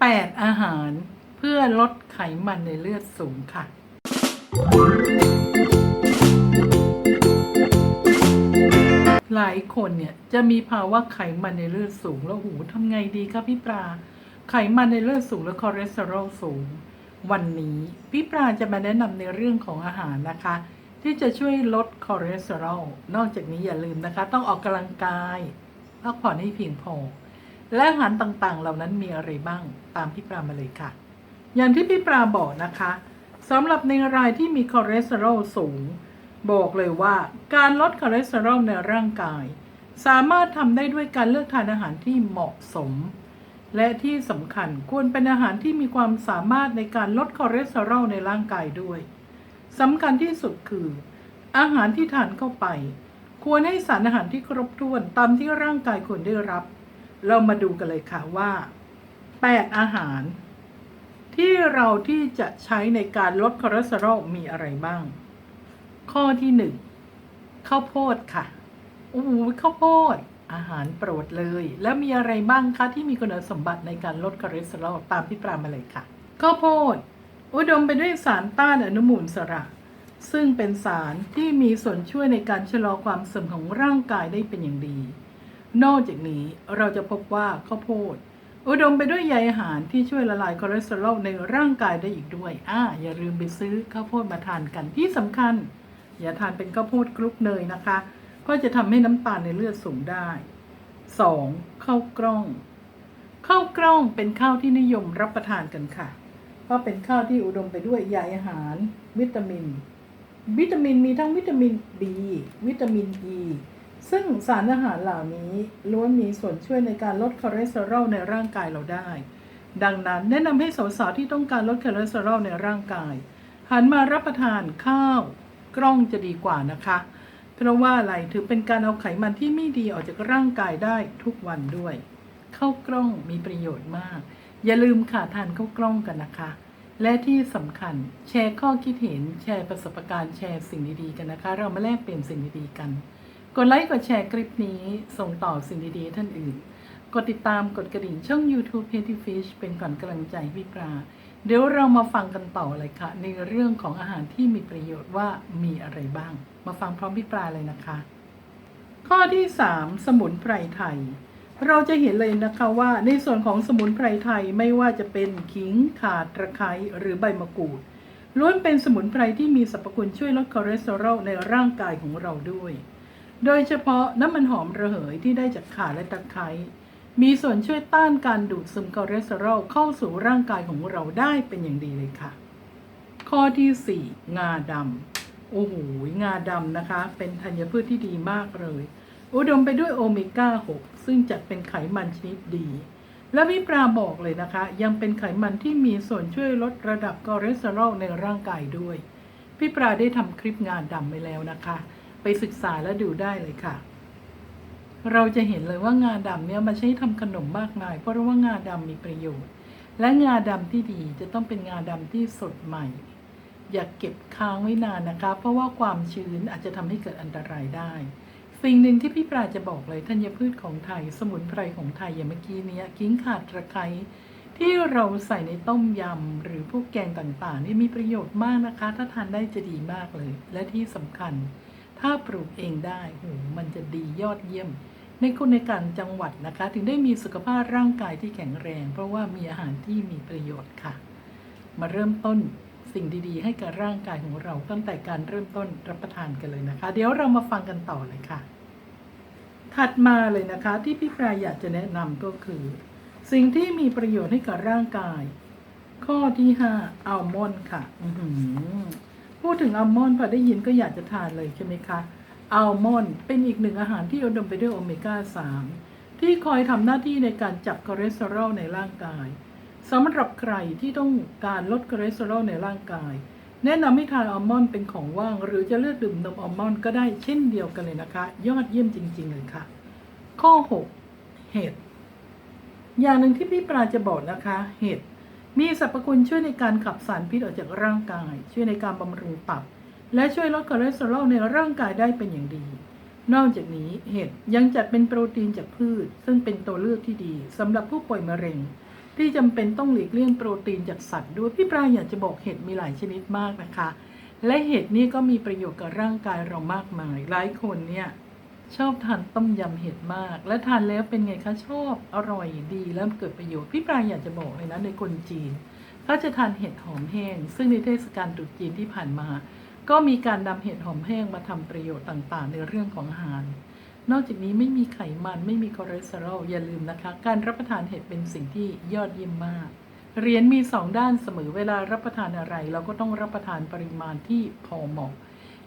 8 อาหารเพื่อลดไขมันในเลือดสูงค่ะ หลายคนเนี่ยจะมีภาวะไขมันในเลือดสูงแล้วหูทำไงดีครับพี่ปลา ไขมันในเลือดสูงและคอเลสเตอรอลสูง วันนี้พี่ปลาจะมาแนะนำในเรื่องของอาหารนะคะ ที่จะช่วยลดคอเลสเตอรอลนอกจากนี้อย่าลืมนะคะ ต้องออกกำลังกายพักผ่อนให้เพียงพอ และอาหารต่างๆ เหล่านั้นมีอะไรบ้างตามพี่ปลามาเลยค่ะ อย่างที่พี่ปลาบอกนะคะสำหรับในรายที่มีคอเลสเตอรอลสูง บอกเลยว่าการลดคอเลสเตอรอลในร่างกาย สามารถทำได้ด้วยการเลือกทานอาหารที่เหมาะสม และที่สำคัญควรเป็นอาหารที่มีความสามารถในการลดคอเลสเตอรอลในร่างกายด้วยสำคัญที่สุดคือ อาหารที่ทานเข้าไป ควรให้สารอาหารที่ครบถ้วนตามที่ร่างกายควรได้รับ เรามาดูกันเลยค่ะว่า 8 อาหาร ที่เราที่จะใช้ในการลดคอเลสเตอรอลมีอะไรบ้าง ข้อที่หนึ่งข้าวโพดค่ะโอ้โหข้าวโพดอาหารโปรดเลย แล้วมีอะไรบ้างคะที่มีคุณสมบัติในการลดคอเลสเตอรอลตามที่ปรามาเลยค่ะ ข้าวโพด อุดมไปด้วยสารต้านอนุมูลอิสระ ซึ่งเป็นสารที่มีส่วนช่วยในการชะลอความเสื่อมของร่างกายได้เป็นอย่างดี นอกจากนี้เราจะพบว่าข้าวโพด อุดมไปด้วยใยอาหารที่ช่วยละลายคอเลสเตอรอลในร่างกายได้อีกด้วย อ่า อย่าลืมไปซื้อข้าวโพดมาทานกันที่สำคัญ อย่าทานเป็นข้าวโพดกรุ๊ปเนยนะคะ ก็จะทำให้น้ำตาลในเลือดสูงได้ 2. ข้าวกล้อง ข้าวกล้องเป็นข้าวที่นิยมรับประทานกันค่ะ เพราะเป็นข้าวที่อุดมไปด้วยใยอาหาร วิตามิน วิตามินมีทั้งวิตามิน B วิตามิน E ซึ่งสารอาหารเหล่านี้ล้วนมีส่วนช่วยในการลดคอเลสเตอรอลในร่างกายเราได้ ดังนั้นแนะนำให้สาวๆที่ต้องการลดคอเลสเตอรอลในร่างกาย หันมารับประทานข้าวกล้องจะดีกว่านะคะ เพราะว่าอะไรถือเป็นการเอาไขมันที่ไม่ดีออกจากร่างกายได้ทุกวันด้วยข้าวกล้องมีประโยชน์มาก อย่าลืมค่ะทานข้าวกล้องกันนะคะ และที่สำคัญแชร์ข้อคิดเห็นแชร์ประสบการณ์แชร์สิ่งดีๆกันนะคะ เรามาแลกเปลี่ยนสิ่งดีๆกัน กดไลค์กดแชร์คลิปนี้ส่งต่อสิ่งดีๆท่านอื่น กดติดตามกดกระดิ่งช่อง YouTube p e t y Fish เป็นก่อนกำลังใจพี่ปลาเดี๋ยวเรามาฟังกันต่อเลยค่ะ ในเรื่องของอาหารที่มีประโยชน์ว่ามีอะไรบ้าง มาฟังพร้อมพี่ปลาเลยนะคะ ข้อที่ 3 สมุนไพรไทย เราจะเห็นเลยนะคะว่าในส่วนของสมุนไพรไทยไม่ว่าจะเป็นขิงข่าตะไคร้หรือใบมะกรูดล้วนเป็นสมุนไพรที่มีสรรพคุณช่วยลดคอเลสเตอรอลในร่างกายของเราด้วย โดยเฉพาะน้ำมันหอมระเหยที่ได้จากข่าและตะไคร้มีส่วนช่วยต้านการดูดซึมคอเลสเตอรอลเข้าสู่ร่างกายของเราได้เป็นอย่างดีเลยค่ะ ข้อที่ 4 งาดำโอ้โหงาดำนะคะ เป็นธัญพืชที่ดีมากเลย อุดมไปด้วยโอเมก้า 6 ซึ่งจัดเป็นไขมันชนิดดี และพี่ปลาบอกเลยนะคะ ยังเป็นไขมันที่มีส่วนช่วยลดระดับคอเลสเตอรอลในร่างกายด้วยพี่ปลาได้ทำคลิปงาดำไปแล้วนะคะ ไปศึกษาและดูได้เลยค่ะ เราจะเห็นเลยว่างาดำเนี่ยมาใช้ทำขนมมากมาย เพราะว่างาดำมีประโยชน์ และงาดำที่ดีจะต้องเป็นงาดำที่สดใหม่ อย่าเก็บค้างไว้นานนะคะ เพราะว่าความชื้นอาจจะทำให้เกิดอันตรายได้ สิ่งหนึ่งที่พี่ปราจะบอกเลยธัญพืชของไทย สมุนไพรของไทยอย่างเมื่อกี้เนี้ยกิ้งข่าตะไคร้ที่เราใส่ในต้มยำหรือพวกแกงต่างๆนี่มีประโยชน์มากนะคะ ถ้าทานได้จะดีมากเลย และที่สำคัญ ถ้าปลูกเองได้โหมันจะดียอดเยี่ยม ในคนในการจังหวัดนะคะ ถึงได้มีสุขภาพร่างกายที่แข็งแรง เพราะว่ามีอาหารที่มีประโยชน์ค่ะ มาเริ่มต้นสิ่งดีๆ ให้กับร่างกายของเราตั้งแต่การเริ่มต้นรับประทานกันเลยนะคะ เดี๋ยวเรามาฟังกันต่อเลยค่ะ ถัดมาเลยนะคะที่พี่ปรายอยากจะแนะนำก็คือ สิ่งที่มีประโยชน์ให้กับร่างกาย ข้อที่5อัลมอนด์ค่ะ อือหือ พูดถึงอัลมอนด์พอได้ยินก็อยากจะทานเลยใช่ไหมคะอัลมอนด์เป็นอีกหนึ่งอาหารที่อุดมไปด้วยโอเมก้า 3 ที่คอยทำหน้าที่ในการจับคอเลสเตอรอลในร่างกายสำหรับใครที่ต้องการลดคอเลสเตอรอลในร่างกาย แนะนำให้ทานอัลมอนด์เป็นของว่าง หรือจะเลือกดื่มนมอัลมอนด์ก็ได้เช่นเดียวกันเลยนะคะ ยอดเยี่ยมจริง ๆ เลยค่ะ ข้อ 6 เห็ดอย่างหนึ่งที่พี่ปราจะบอกนะคะ เห็ด มีสรรพคุณช่วยในการขับสารพิษออกจากร่างกาย ช่วยในการบำรุงตับ และช่วยลดคอเลสเตอรอลในร่างกายได้เป็นอย่างดี นอกจากนี้เห็ดยังจัดเป็นโปรตีนจากพืช ซึ่งเป็นตัวเลือกที่ดีสำหรับผู้ป่วยมะเร็ง ที่จำเป็นต้องหลีกเลี่ยงโปรตีนจากสัตว์ด้วยพี่ปลาอยากจะบอกเห็ดมีหลายชนิดมากนะคะ และเห็ดนี่ก็มีประโยชน์กับร่างกายเรามากมายหลายคนเนี่ย ชอบทานต้มยำเห็ดมาก และทานแล้วเป็นไงคะชอบอร่อยดีแล้วเกิดประโยชน์พี่ปลาอยากจะบอกเลยนะในคนจีนเขาจะทานเห็ดหอมแห้ง ซึ่งในเทศกาลตรุษจีนที่ผ่านมา ก็มีการนำเห็ดหอมแห้งมาทำประโยชน์ต่างๆ ในเรื่องของอาหาร นอกจากนี้ไม่มีไขมันไม่มีคอเลสเตอรอลอย่าลืมนะคะ การรับประทานเห็ดเป็นสิ่งที่ยอดเยี่ยมมากเหรียญมีสองด้านเสมอเวลารับประทานอะไร เราก็ต้องรับประทานปริมาณที่พอเหมาะ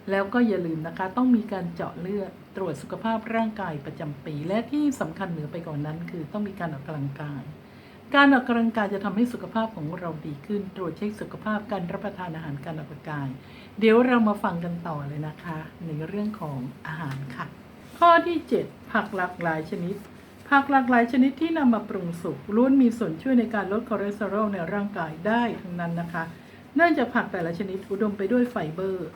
แล้วก็อย่าลืมนะคะต้องมีการเจาะเลือด ตรวจสุขภาพร่างกายประจำปี และที่สำคัญเหนือไปกว่อนนั้น คือต้องมีการออกกำลังกาย การออกกำลังกายจะทำให้สุขภาพของเราดีขึ้น ตรวจเช็คสุขภาพการรับประทานอาหารการออกกำลังกาย เดี๋ยวเรามาฟังกันต่อเลยนะคะ ในเรื่องของอาหารค่ะ ข้อที่ 7 ผักหลากหลายชนิดผักหลากหลายชนิดที่นำมาปรุงสุกล้วนมีส่วนช่วยในการลดคอเลสเตอรอลในร่างกายได้ทั้งนั้นนะคะ เนื่องจากผักแต่ละชนิดอุดมไปด้วยไฟเบอร์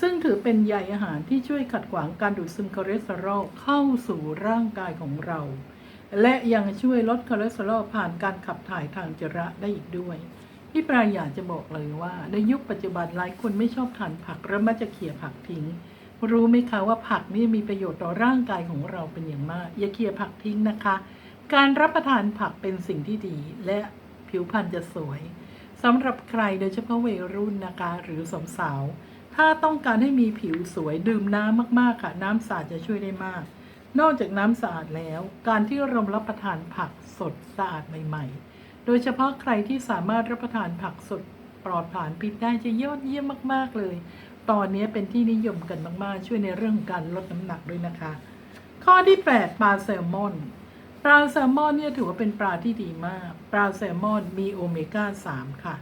ซึ่งถือเป็นใยอาหารที่ช่วยขัดขวางการดูดซึมคอเลสเตอรอลเข้าสู่ร่างกายของเรา และยังช่วยลดคอเลสเตอรอลผ่านการขับถ่ายทางจระได้อีกด้วยพี่ปลาอยากจะบอกเลยว่า ในยุคปัจจุบันหลายคนไม่ชอบทานผักและมักจะเขี่ยผักทิ้ง รู้ไหมคะว่าผักนี่มีประโยชน์ต่อร่างกายของเราเป็นอย่างมาก อย่าเขี่ยผักทิ้งนะคะ การรับประทานผักเป็นสิ่งที่ดี และผิวพรรณจะสวยสำหรับใครโดยเฉพาะวัยรุ่นนะคะ หรือสมสาว ถ้าต้องการให้มีผิวสวยดื่มน้ำมากๆค่ะ น้ำสะอาดจะช่วยได้มาก นอกจากน้ำสะอาดแล้ว การที่เรารับประทานผักสดสะอาดใหม่ ๆ โดยเฉพาะใครที่สามารถรับประทานผักสดปลอดผ่านพิษได้จะยอดเยี่ยมมาก ๆ เลย ตอนนี้เป็นที่นิยมกันมากๆ ช่วยในเรื่องของการลดน้ำหนักด้วยนะคะ ข้อที่ 8 ปลาแซลมอน ปลาแซลมอนเนี่ยถือว่าเป็นปลาที่ดีมาก ปลาแซลมอนมีโอเมก้า 3 ค่ะ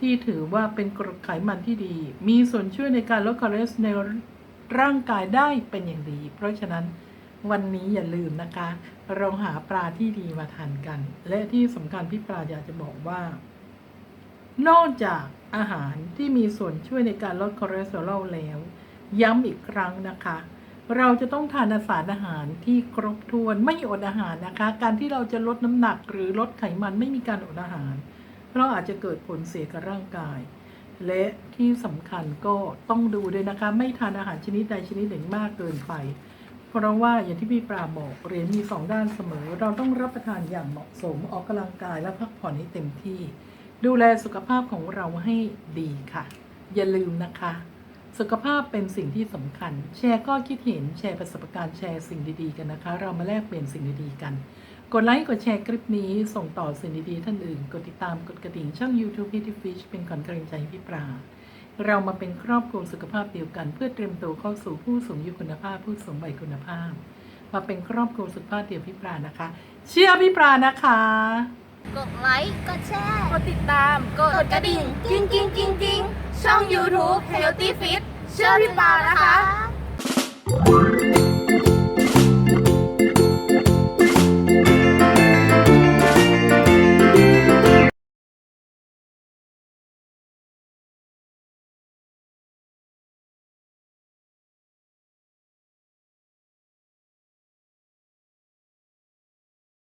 ที่ถือว่าเป็นกรดไขมันที่ดี มีส่วนช่วยในการลดคอเลสเตอรอลในร่างกายได้เป็นอย่างดี เพราะฉะนั้นวันนี้อย่าลืมนะคะเราหาปลาที่ดีมาทานกัน และที่สำคัญพี่ปลาอยากจะบอกว่า นอกจากอาหารที่มีส่วนช่วยในการลดคอเลสเตอรอลแล้ว ย้ำอีกครั้งนะคะ เราจะต้องทานสารอาหารที่ครบถ้วนไม่อดอาหารนะคะ การที่เราจะลดน้ำหนักหรือลดไขมันไม่มีการอดอาหาร ราะอาจจะเกิดผลเสียกับร่างกาย และที่สำคัญก็ต้องดูด้วยนะคะ ไม่ทานอาหารชนิดใดชนิดหนึ่งมากเกินไป เพราะว่าอย่างที่พี่ปราบอกเหรียญมีสองด้านเสมอ เราต้องรับประทานอย่างเหมาะสมออกกำลังกายและพักผ่อนให้เต็มที่ ดูแลสุขภาพของเราให้ดีค่ะ อย่าลืมนะคะสุขภาพเป็นสิ่งที่สำคัญ แชร์ข้อคิดเห็น แชร์ประสบการณ์ แชร์สิ่งดีๆ กันนะคะ เรามาแลกเปลี่ยนสิ่งดีๆ กัน กดไลค์ กดแชร์คลิปนี้ ส่งต่อสิ่งดีๆท่านอื่น กดติดตามกดกระดิ่งช่อง YouTube p i t y Fish เป็นขวัญกำลังใจพี่ปราเรามาเป็นครอบครัวสุขภาพเดียวกัน เพื่อเตรียมตัวเข้าสู่ผู้สูงอายุคุณภาพ ผู้สูงวัยคุณภาพ มาเป็นครอบครัวสุขภาพเดียวพี่ปรานะคะ เชื่อพี่ปรานะคะ กดไลค์ กดแชร์ กดติดตาม กดกระดิ่ง กิ้งกิ้งกิ้งกิ้งช่อง YouTube Healthy Fit เชื่อพี่ปานะคะ